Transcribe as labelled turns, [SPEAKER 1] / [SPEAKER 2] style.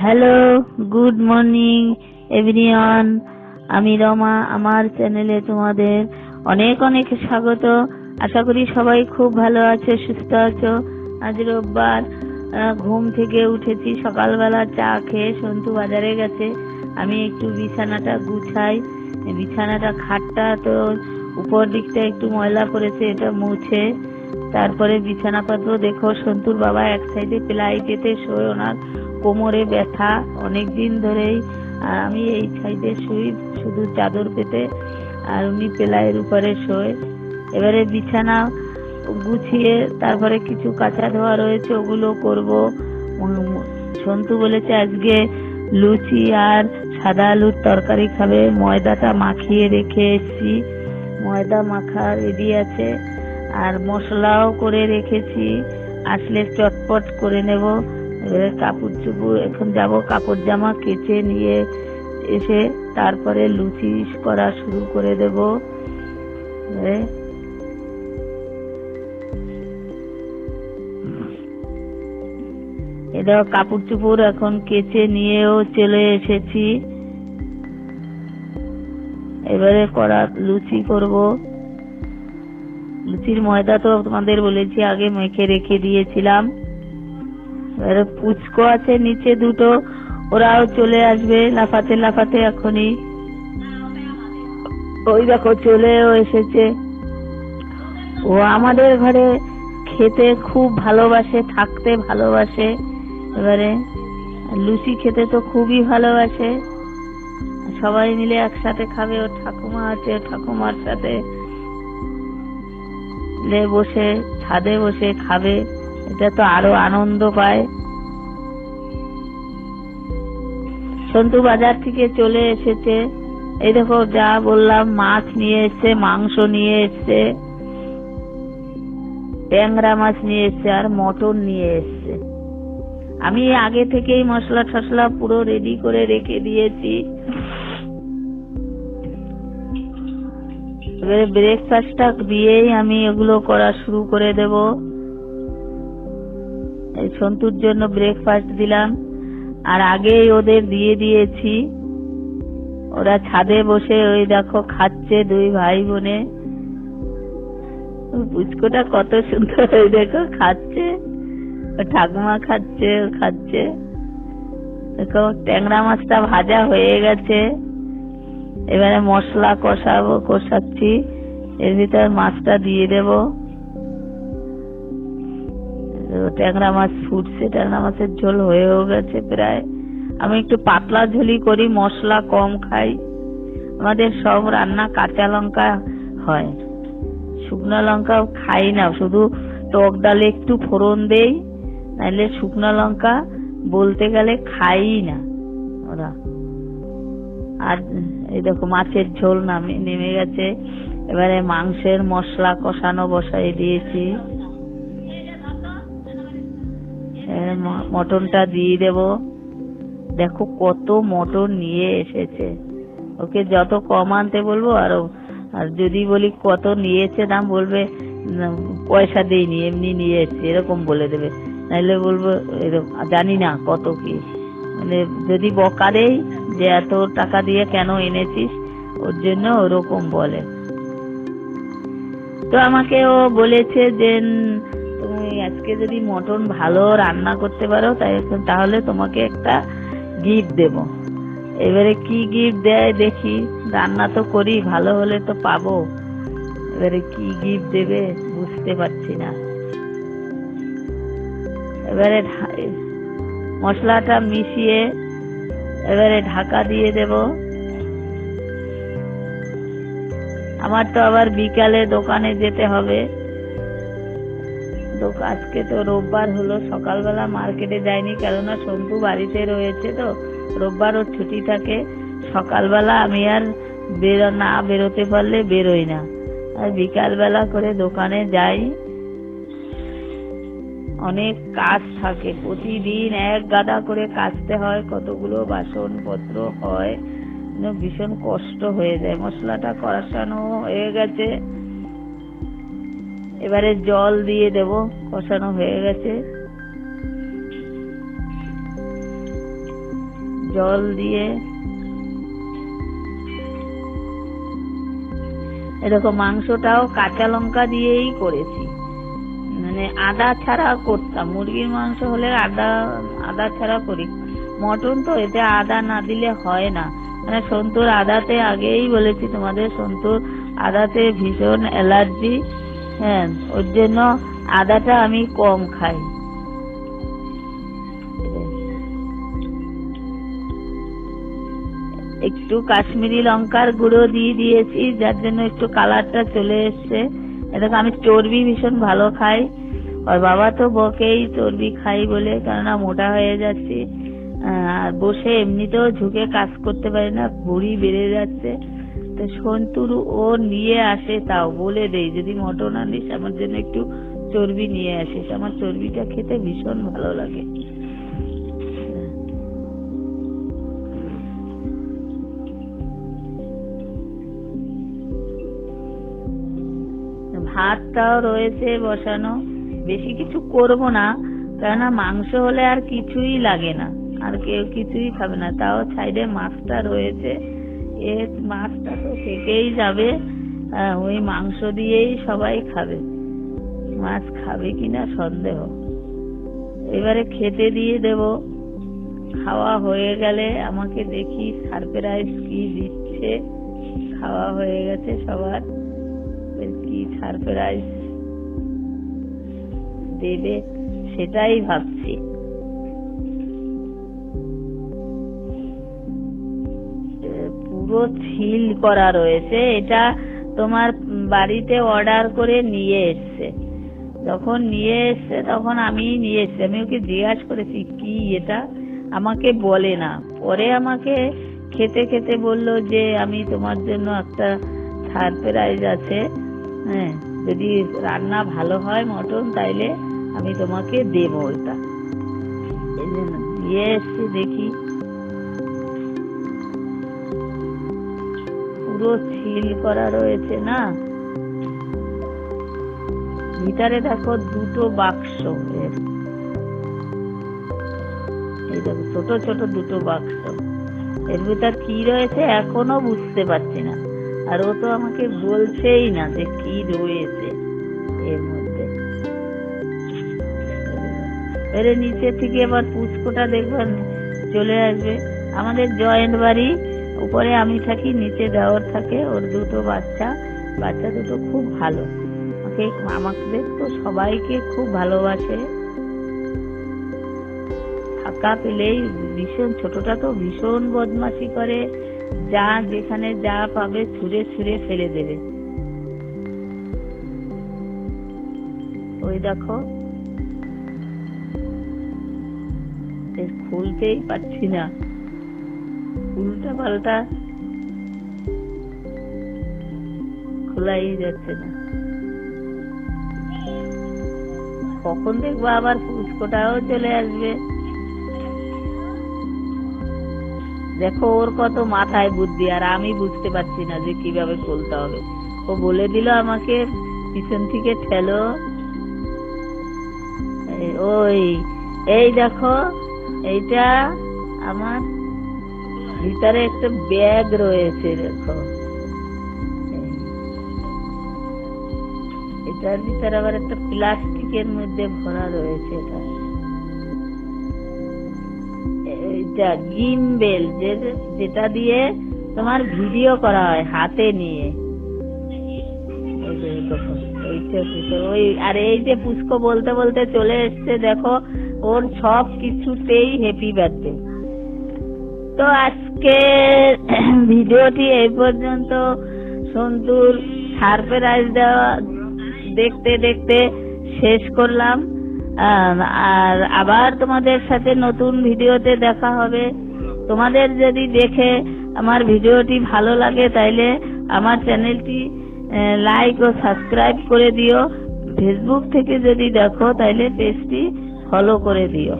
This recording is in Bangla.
[SPEAKER 1] হ্যালো গুড মর্নিং এভরিওয়ান আমি রমা, আমার চ্যানেলে তোমাদের অনেক অনেক স্বাগত। আশা করি সবাই খুব ভালো আছো, সুস্থ আছো। আজ রোববার ঘুম থেকে উঠেছি, সকালবেলা চা খেয়ে সন্তু বাজারে গেছে। আমি একটু বিছানাটা গুছাই। বিছানাটা, খাটটা তো উপর দিকটা একটু ময়লা পড়েছে, এটা মুছে। তারপরে বিছানাপত্র দেখো, সন্তুর বাবা এক সাইডে প্লাইটেতে শোয়, ওনার কোমরে ব্যথা অনেক দিন ধরেই, আর আমি এই সাইডে শুই, শুধু চাদর পেতে, আর উনি পেলাইয়ের উপরে শোয়। এবারে বিছানা গুছিয়ে তারপরে কিছু কাঁচা ধোয়া রয়েছে, ওগুলো করব। সন্তু বলেছে আজকে লুচি আর সাদা আলুর তরকারি খাবে। ময়দাটা মাখিয়ে রেখে এসেছি। ময়দা মাখা রেডি আছে। আর মশলাও করে রেখেছি। আসলে চটপট করে নেব। কাপড় চুপড়, এখন যাব কাপড় জামা কেচে নিয়ে এসে তারপরে লুচি করা শুরু করে দেব। এটা কাপড় চুপড় এখন কেচে নিয়েও চলে এসেছি। এবারে করা লুচি করব। লুচির ময়দা তো তোমাদের বলেছি, আগে মেখে রেখে দিয়েছিলাম। পুচকো আছে নিচে দুটো, ওরাও চলে আসবে লাফাতে লাফাতে এখনই। ওই দেখো চলেও এসেছে। ও আমাদের ঘরে খেতে খুব ভালোবাসে, থাকতে ভালোবাসে। এবারে লুচি খেতে তো খুবই ভালোবাসে। সবাই মিলে একসাথে খাবে, ওর ঠাকুমা আছে ঠাকুমার সাথে। বসে, ছাদে বসে খাবে। এটা তো আরও আনন্দ পায়। সন্তু বাজার থেকে চলে এসেছে। এই দেখো, যা বললাম, মাছ নিয়ে এসছে, মাংস নিয়ে এসছে, ট্যাংরা মাছ নিয়ে এসছে, আর মটন নিয়ে এসছে। আমি আগে থেকেই মশলা টসলা পুরো রেডি করে রেখে দিয়েছি। এবারে ব্রেকফাস্টটা দিয়েই আমি এগুলো করা শুরু করে দেব। সন্তুর জন্য ব্রেকফাস্ট দিলাম। আর আগেই ওদের দিয়ে দিয়েছি। ওরা ছাদে বসে ওই দেখো খাচ্ছে দুই ভাই বোনে। পুচকোটা কত সুন্দর, ওই দেখো খাচ্ছে। ঠাকুমা খাচ্ছে খাচ্ছে। দেখো ট্যাংরা মাছটা ভাজা হয়ে গেছে। এবারে মশলা কষাবো, কষাচ্ছি। এর ভিতর মাছটা দিয়ে দেব। ট্যাংরা মাছ ফুটছে, ট্যাংরা মাছের ঝোল হয়েও গেছে প্রায়। আমি একটু পাতলা ঝোলি করি, মশলা কম খাই। আমাদের সব রান্না কাঁচা লঙ্কা হয়। শুকনো লঙ্কা খাই না, শুধু টক ডালে একটু ফোড়ন দেই নাহলে শুকনো লঙ্কা বলতে গেলে খাই না ওরা। আর এই দেখো মাছের ঝোল নামে, নেমে গেছে। এবারে মাংসের মশলা কষানো বসাই দিয়েছি। মটনটা দিয়ে দেব। দেখো কত মটন নিয়ে এসেছে। ওকে যত কম আনতে বলব আরও আর যদি বলি কত নিয়েছে দাম বলবে "না, পয়সা দেইনি এমনি নিয়ে এসেছি এরকম বলে দেবে। নাহলে বলব এরকম জানি না কত কি। মানে যদি বকা দেই যে এত টাকা দিয়ে কেন এনেছিস ওর জন্য ওরকম বলে। তো আমাকে ও বলেছে যে তুমি আজকে যদি মটন ভালো রান্না করতে পারো, তাই তাহলে তোমাকে একটা গিফট দেব। এবারে কি গিফট দেয় দেখি। রান্না তো করি, ভালো হলে তো পাবো। এবারে কি গিফট দেবে বুঝতে পারছি না। এবারে মশলাটা মিশিয়ে এবারে ঢাকা দিয়ে দেব। আমার তো আবার বিকালে দোকানে যেতে হবে। দোক- আজকে তো রোববার হলো, সকালবেলা মার্কেটে যায়নি কেননা সন্তু বাড়িতে রয়েছে তো রোববার ওর ছুটি থাকে। সকালবেলা আমি আর বেরো, না বেরোতে পারলে বেরোই না। আর বিকালবেলা করে দোকানে যাই। অনেক কাজ থাকে, প্রতিদিন এক গাদা করে কাচতে হয়, কতগুলো বাসনপত্র হয়। ভীষণ কষ্ট হয়ে যায়। মশলাটা কষানো হয়ে গেছে। এবারে জল দিয়ে দেব, কষানো হয়ে গেছে। জল দিয়ে এরকম মাংসটাও কাঁচা লঙ্কা দিয়েই করেছি। মানে আদা ছাড়া করতাম, মুরগির মাংস হলে আদা আদা ছাড়া করি। মটন তো এতে আদা না দিলে হয় না। মানে সন্তুর আদাতে আগেই বলেছি তোমাদের, সন্তুর আদাতে ভীষণ অ্যালার্জি। হ্যাঁ ওর জন্য আদাটা আমি কম খাই। একটু কাশ্মীরি লঙ্কার গুঁড়ো দিয়ে দিয়েছি, যার জন্য একটু কালারটা চলে এসছে। এটাকে আমি চর্বি ভীষণ ভালো খাই। আর বাবা তো বকেই চর্বি খাই বলে, কেননা মোটা হয়ে যাচ্ছি। আর বসে এমনিতেও ঝুঁকে কাজ করতে পারি না, ভুঁড়ি বেড়ে যাচ্ছে। তো সন্তুর ও নিয়ে আসে তাও, বলে দেই, যদি মটন আনিস আমার জন্য একটু চর্বি নিয়ে আসিস। আমার চর্বিটা খেতে ভীষণ ভালো লাগে। ভাতটাও রয়েছে বসানো। বেশি কিছু করব না, কেননা মাংস হলে আর কিছুই লাগে না। আর কেউ কিছুই খাবে না। তাও সাইডে মাছটা রয়েছে। এ মাছটা তো থেকেই যাবে। ওই মাংস দিয়েই সবাই খাবে। মাছ খাবে কিনা সন্দেহ। এবারে খেতে দিয়ে দেব। খাওয়া হয়ে গেলে আমাকে দেখি সারপ্রাইজ কি দিচ্ছে। খাওয়া হয়ে গেছে সবার। কি সারপ্রাইজ দেবে? সেটাই ভাবছি। ছিল করা রয়েছে, এটা তোমার বাড়িতে অর্ডার করে নিয়ে এসছে। যখন নিয়ে এসছে, তখন আমি নিয়ে এসছি। আমি ওকে জিজ্ঞাসা করেছি, কি এটা? আমাকে বলে না। পরে আমাকে খেতে খেতে বলল যে, আমি তোমার জন্য একটা সারপ্রাইজ আছে। হ্যাঁ যদি রান্না ভালো হয় মটন, তাইলে আমি তোমাকে দেবো ওটা দিয়ে এসছি দেখি। পুরো সিল করা রয়েছে না? ভিতরে দেখো দুটো বাক্স। এই দেখো, ছোট ছোট দুটো বাক্স। এর ভিতর কি রয়েছে এখনও বুঝতে পারছি না। আর ও তো আমাকে বলছেই না যে কি রয়েছে এর মধ্যে। এর নিচে থেকে আবার পুষ্পটা দেখবেন চলে আসবে। আমাদের জয়েন্ট বাড়ি উপরে আমি থাকি, নিচে দেওয়ার থাকে, ওর দুটো বাচ্চা বাচ্চা দুটো খুব ভালো। আমাকে আমাদের তো সবাইকে খুব ভালোবাসে। ফাঁকা পেলেই ভীষণ, ছোটটা তো ভীষণ বদমাশি করে, যা যেখানে যা পাবে ছুঁড়ে ছুঁড়ে ফেলে দেবে। ওই দেখো। খুলতেই পারছি না। উল্টা পাল্টা খোলাই যাচ্ছে না। কখন দেখব আবার পুষ্পটাও চলে আসবে। দেখো ওর কত মাথায় বুদ্ধি, আর আমি বুঝতে পারছি না যে কীভাবে খুলতে হবে। ও বলে দিল আমাকে, পিছন থেকে ঠেলো। ওই, এই দেখো, এইটা আমার ভিতরে একটা ব্যাগ রয়েছে, দেখো। এটার ভিতরে আবার একটা প্লাস্টিকের মধ্যে ভরা রয়েছে এটা। এইটা গিমবেল যেটা দিয়ে তোমার ভিডিও করা হয় হাতে নিয়ে। ওই, আর এই যে পুষ্প বলতে বলতে চলে এসছে, দেখো, ওর সব কিছুতেই হ্যাপি বার্থডে তো আজকে ভিডিওটি এই পর্যন্ত। সন্তুর সারপ্রাইজ দেওয়া দেখতে দেখতে শেষ করলাম। আর আবার তোমাদের সাথে নতুন ভিডিওতে দেখা হবে। তোমাদের যদি দেখে আমার ভিডিওটি ভালো লাগে, তাইলে আমার চ্যানেলটি লাইক ও সাবস্ক্রাইব করে দিও। ফেসবুক থেকে যদি দেখো, তাইলে পেজটি ফলো করে দিও।